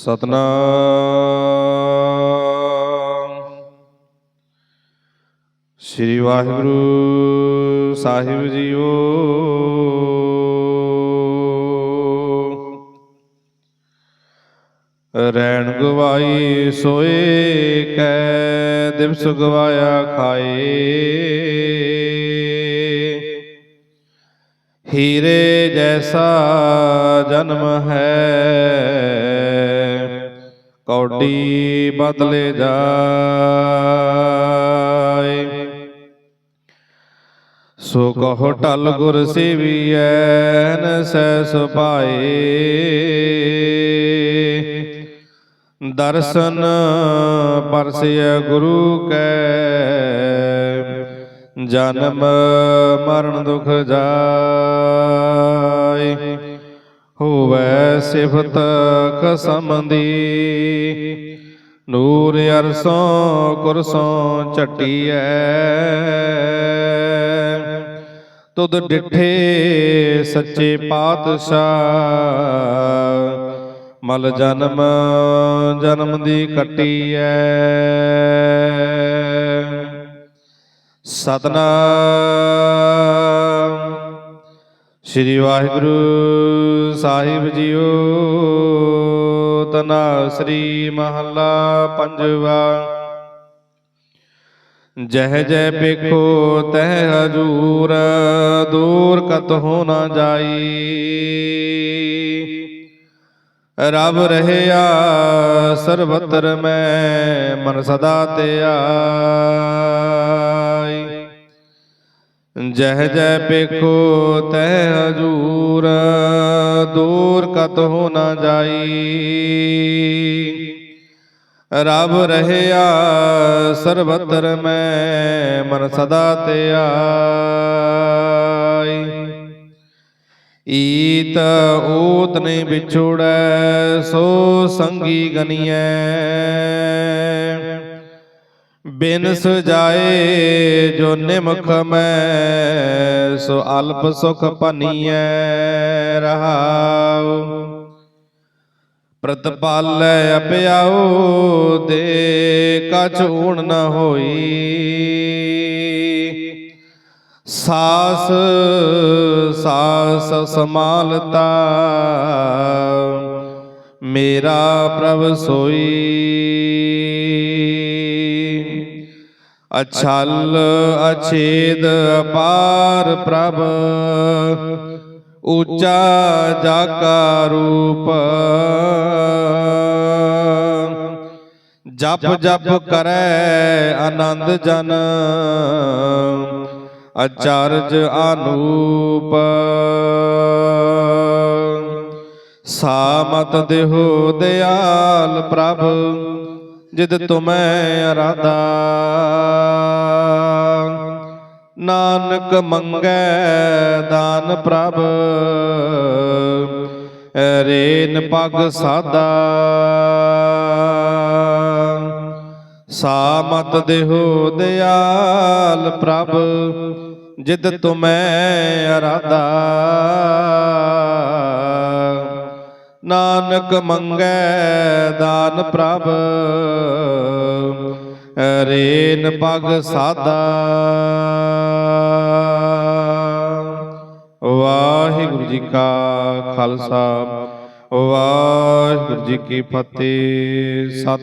ਸਤਨਾਮ। ਸ੍ਰੀ ਵਾਹਿਗੁਰੂ ਸਾਹਿਬ ਜੀਓ। ਰੈਣ ਗਵਾਈ ਸੋਏ ਕੈ, ਦਿਵਸ ਗਵਾਇਆ ਖਾਏ। ਹੀਰੇ ਜੈਸਾ ਜਨਮ ਹੈ। ਕੌਡੀ ਬਦਲੇ ਜਾਏ। ਸੋ ਕਹੋ ਟਲ ਗੁਰ ਸੇਵੀਐ ਨ ਸੈ ਸੁਪਾਏ ਦਰਸ਼ਨ ਪਰਸਿਐ ਗੁਰੂ ਕੈ। ਜਨਮ ਮਰਨ ਦੁਖ ਜਾਏ। ਹੋਵੈ ਸਿਫਤ ਖਸਮ ਦੀ ਨੂਰ ਅਰਸੋਂ ਕੁਰਸੋਂ ਝਟੀਐ। ਤੁਧ ਡਿਠੇ ਸੱਚੇ ਪਾਤਸ਼ਾਹ। ਮਲ ਜਨਮ ਜਨਮ ਦੀ ਕੱਟੀਐ। ਸਤਨਾਮ। ਸ੍ਰੀ ਵਾਹਿਗੁਰੂ ਸਾਹਿਬ ਜੀਓ, ਤਨਾ ਸ੍ਰੀ ਮਹੱਲਾ ਪੰਜਵਾ। ਜਹ ਜੈ ਪੇਖੋ ਤਹਿ ਹਜੂਰ, ਦੂਰ ਕਤ ਹੋ ਨਾ ਜਾਈ। ਰਬ ਰਹਿਆ ਸਰਬਤਰ ਮੈਂ, ਮਨ ਸਦਾ ਤਿਆ ਜਹ ਜੈ ਪੇਖੋ ਤੈ ਹਜੂਰ, ਦੂਰ ਕਤ ਹੋ ਨਾ ਜਾਈ। ਰਬ ਰਹਿਆ ਸਰਬਤਰ ਮੈਂ, ਮਨ ਸਦਾ ਤੇ ਆਈ। ਈਤ ਊਤ ਨੇ ਵਿਛੋੜੈ, ਸੋ ਸੰਗੀ ਗਨੀਐ। ਬਿਨ ਸੁਜਾਏ ਜੋ ਨਿਮਖ ਮੈਂ ਸੋ ਅਲਪ ਸੁਖ ਭਨੀਐ ਰਹਾਉ। ਪ੍ਰਤਪਾਲੈ ਅਪਿਆਉ ਦੇ ਕਛ ਊਣ ਨ ਹੋਈ। ਸਾਸ ਸਾਸ ਸਮਾਲਤਾ ਮੇਰਾ ਪ੍ਰਭ ਸੋਈ। ਅਛਲ ਅਛੇਦ ਅਪਾਰ ਪ੍ਰਭ, ਉੱਚਾ ਜਾਕਾ ਰੂਪ। ਜਪ ਜਪ ਕਰੈ ਆਨੰਦ ਜਨ, ਅਚਰਜ ਅਨੂਪ ਸਾਮਤ ਦੇਹੋ ਦਿਆਲ ਪ੍ਰਭ ਜਿਦ ਤੁਮੈ ਅਰਾਧਾ। ਨਾਨਕ ਮੰਗੈ ਦਾਨ ਪ੍ਰਭ, ਰੇਨ ਪਗ ਸਾਦਾ। ਸਾਮਤ ਦੇਹੋ ਦਿਆਲ ਪ੍ਰਭ, ਜਿਦ ਤੁਮੈ ਅਰਾਧਾ। ਨਾਨਕ ਮੰਗੈ ਦਾਨ ਪ੍ਰਭ, ਰੇਨ ਪਗ ਸਾਦਾ। ਵਾਹਿਗੁਰੂ ਜੀ ਕਾ ਖਾਲਸਾ, ਵਾਹਿਗੁਰੂ ਜੀ ਕੀ ਫਤਿਹ।